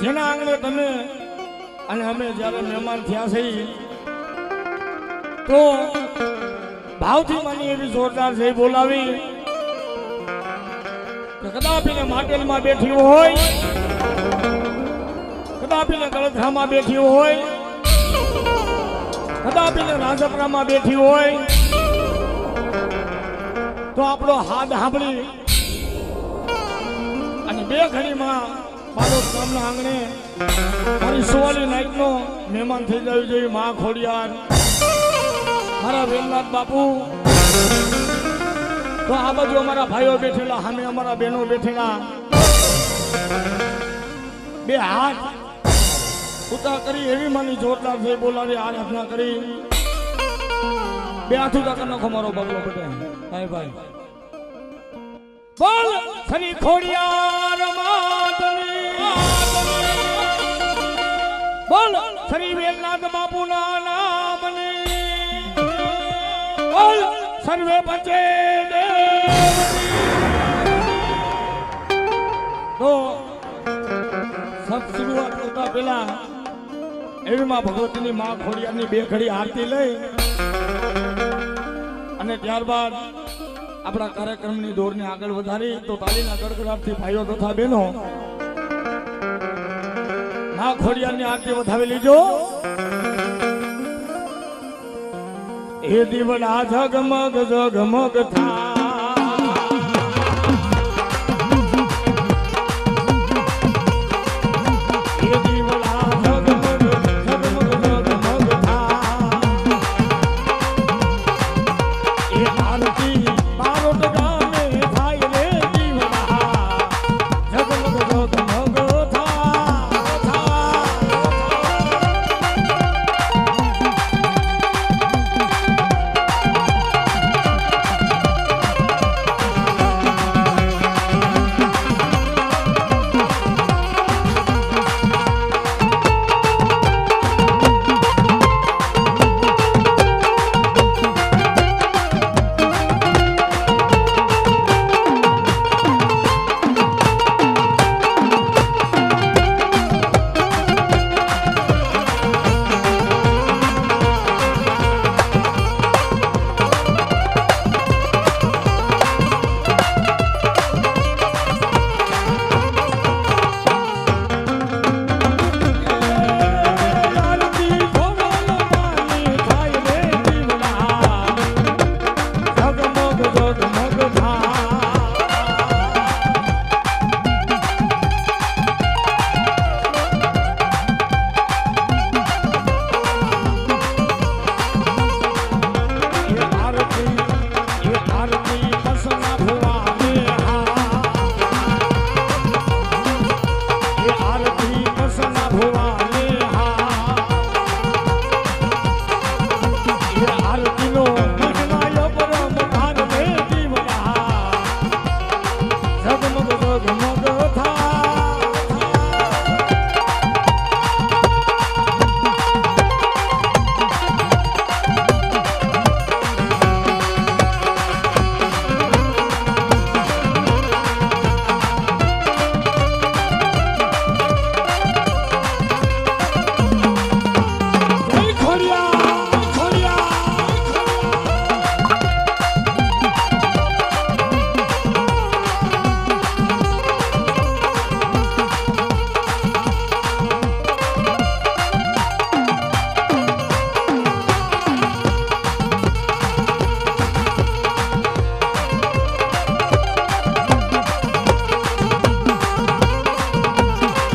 જેના આંગણે તમે અને અમે જ્યારે મહેમાન થયા છે, તો ભાવથી માની એવી જોરદાર છે બોલાવી કે કદાપી ને માટેલમાં બેઠી હોય, કદાપી ને ગળથામાં બેઠી હોય, કદાપી ને રાજપરામાં બેઠી હોય, તો આપણો હાથ સાંભળી અને બે ઘડીમાં મારો ગામના આંગણે મારી સુવાલી નાઈટનો મહેમાન થઈ જવું જોઈએ મા ખોડિયાર. મારા વેલનાથ બાપુ. તો આ બાજુ અમારા ભાઈઓ બેઠેલા, સામે અમારા બહેનો બેઠેલા. બે હાથ ઉતા કરી એવી માની જોરદાર છે બોલાવી આરાધના કરી. બે હાથ ઉતા કરી નાખો મારો બગલો પટેલ. ભાઈ ભાઈ. બોલ શ્રી ખોડિયાર બોલ શ્રી વેલનાથ બાપુના નામની. બોલ, સર્વે બચે તો, સબ શરૂઆત કરતા પહેલા એવીમાં ભગવતીની મા ખોડિયારની બે ઘડી આરતી લઈ અને ત્યારબાદ આપણા કાર્યક્રમની દોરને આગળ વધારી, તો તાલીના ગડગડાટથી ભાઈઓ તથા બહેનો, માં ખોડિયારની આરતી વધાવી લીજો. એ દીવડા ઝગમગ ઝગમગ થાય